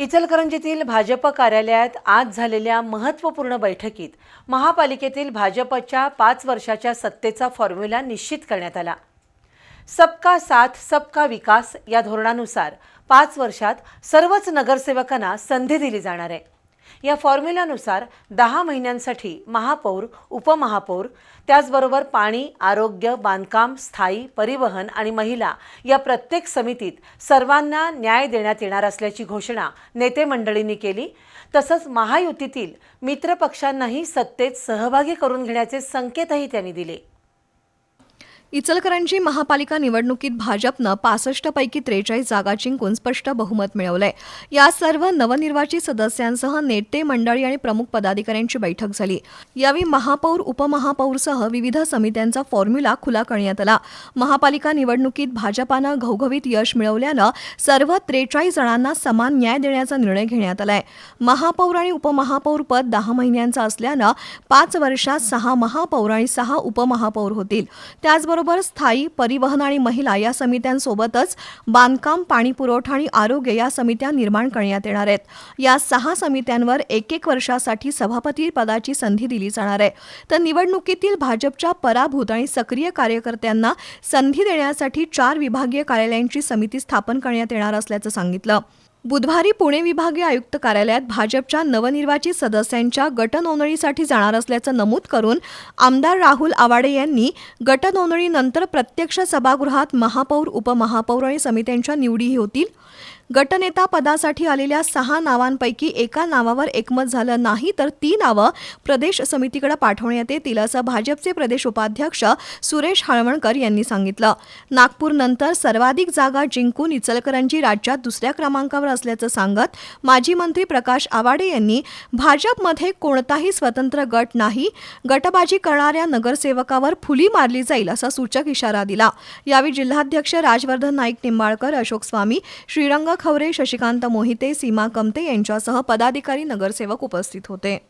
इचलकरंजीतील भाजप कार्यालयात आज झालेल्या महत्त्वपूर्ण बैठकीत महापालिकेतील भाजपच्या पाच वर्षाच्या सत्तेचा फॉर्म्युला निश्चित करण्यात आला. सबका साथ सबका विकास या धोरणानुसार पाच वर्षात सर्वच नगरसेवकांना संधी दिली जाणार आहे. या फॉर्म्युलानुसार दहा महिन्यांसाठी महापौर उपमहापौर त्याचबरोबर पाणी आरोग्य बांधकाम स्थायी परिवहन आणि महिला या प्रत्येक समितीत सर्वांना न्याय देण्यात येणार असल्याची घोषणा नेते मंडळींनी केली. तसंच महायुतीतील मित्रपक्षांनाही सत्तेत सहभागी करून घेण्याचे संकेतही त्यांनी दिले. इचलकरंजी महापालिका निवडणुकीत भाजपनं पासष्ट पैकी त्रेचाळीस जागा जिंकून स्पष्ट बहुमत मिळवलंय. या सर्व नवनिर्वाचित सदस्यांसह नेते मंडळी आणि प्रमुख पदाधिकाऱ्यांची बैठक झाली. यावेळी महापौर उपमहापौरसह विविध समित्यांचा फॉर्म्युला खुला करण्यात आला. महापालिका निवडणुकीत भाजपानं घवघवीत यश मिळवल्यानं सर्व त्रेचाळीस जणांना समान न्याय देण्याचा निर्णय घेण्यात आलाय. महापौर आणि उपमहापौर पद दहा महिन्यांचं असल्यानं पाच वर्षात सहा महापौर आणि सहा उपमहापौर होतील. त्याचबरोबर स्थायी परिवहन आणि महिला या समित्यांसोबतच बांधकाम पाणी पुरवठा आणि आरोग्य या समित्या निर्माण करण्यात येणार आहेत. या सहा समित्यांवर एक एक वर्षासाठी सभापती पदाची संधी दिली जाणार आहे. तर निवडणुकीतील भाजपच्या पराभूत आणि सक्रिय कार्यकर्त्यांना संधी देण्यासाठी चार विभागीय कार्यालयांची समिती स्थापन करण्यात येणार असल्याचं सांगितलं. बुधवारी पुणे विभागीय आयुक्त कार्यालयात भाजपच्या नवनिर्वाचित सदस्यांच्या गटनोंदणीसाठी जाणार असल्याचं नमूद करून आमदार राहुल आवाडे यांनी गटनोंदणीनंतर प्रत्यक्ष सभागृहात महापौर उपमहापौर आणि समित्यांच्या निवडीही होतील. गटनेता पदासाठी आलेल्या सहा नावांपैकी एका नावावर एकमत झालं नाही तर ती नावं प्रदेश समितीकडे पाठवण्यात येतील असं भाजपचे प्रदेश उपाध्यक्ष सुरेश हाळवणकर यांनी सांगितलं. नागपूरनंतर सर्वाधिक जागा जिंकून इचलकरंजी राज्यात दुसऱ्या क्रमांकावर असल्याचं सांगत माजी मंत्री प्रकाश आवाडे यांनी भाजपमध्ये कोणताही स्वतंत्र गट नाही गटबाजी करणाऱ्या नगरसेवकावर फुली मारली जाईल असा सूचक इशारा दिला. यावेळी जिल्हाध्यक्ष राजवर्धन नाईक निंबाळकर अशोक स्वामी श्रीरंग खवरे शशिकांत मोहिते सीमा कमते यांच्यासह पदाधिकारी नगरसेवक उपस्थित होते.